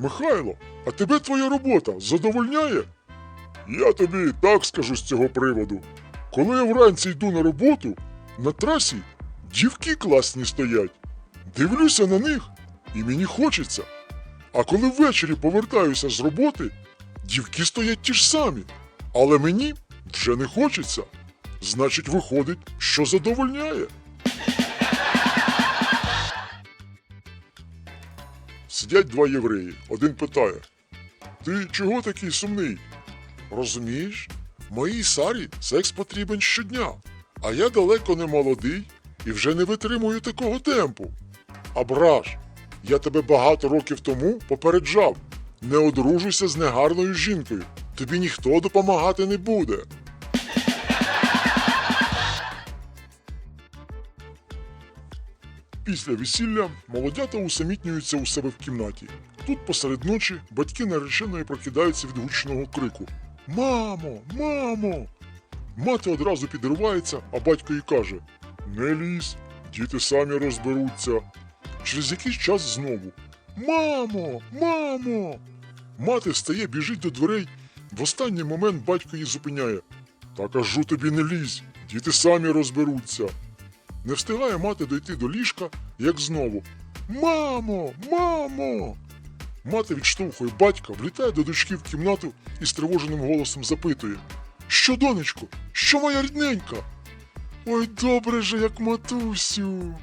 Михайло, а тебе твоя робота задовольняє? Я тобі так скажу з цього приводу. Коли я вранці йду на роботу, на трасі дівки класні стоять. Дивлюся на них, і мені хочеться. А коли ввечері повертаюся з роботи, дівки стоять ті ж самі, але мені вже не хочеться. Значить, виходить, що задовольняє. Сидять два євреї. Один питає: Ти чого такий сумний? Розумієш, моїй Сарі секс потрібен щодня, а я далеко не молодий і вже не витримую такого темпу. Абраш, я тебе багато років тому попереджав. Не одружуйся з негарною жінкою. Тобі ніхто допомагати не буде. Після весілля молодята усамітнюються у себе в кімнаті. Тут посеред ночі батьки нареченої прокидаються від гучного крику: Мамо, мамо! Мати одразу підривається, а батько їй каже: Не лізь, діти самі розберуться. Через якийсь час знову: Мамо, мамо! Мати встає, біжить до дверей. В останній момент батько її зупиняє. Та кажу тобі не лізь, діти самі розберуться. Не встигає мати дойти до ліжка, як знову. Мамо, мамо. Мати відштовхує батька, влітає до дочки в кімнату і стривоженим голосом запитує: Що, донечко, що моя рідненька? Ой, добре же, як матусю.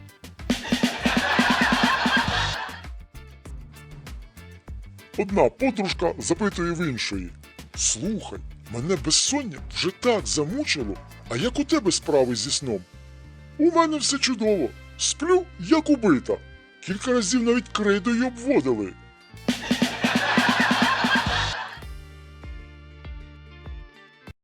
Одна подружка запитує в іншої: Слухай, мене безсоння вже так замучило, а як у тебе справи зі сном? У мене все чудово. Сплю, як убита. Кілька разів навіть крейдою обводили.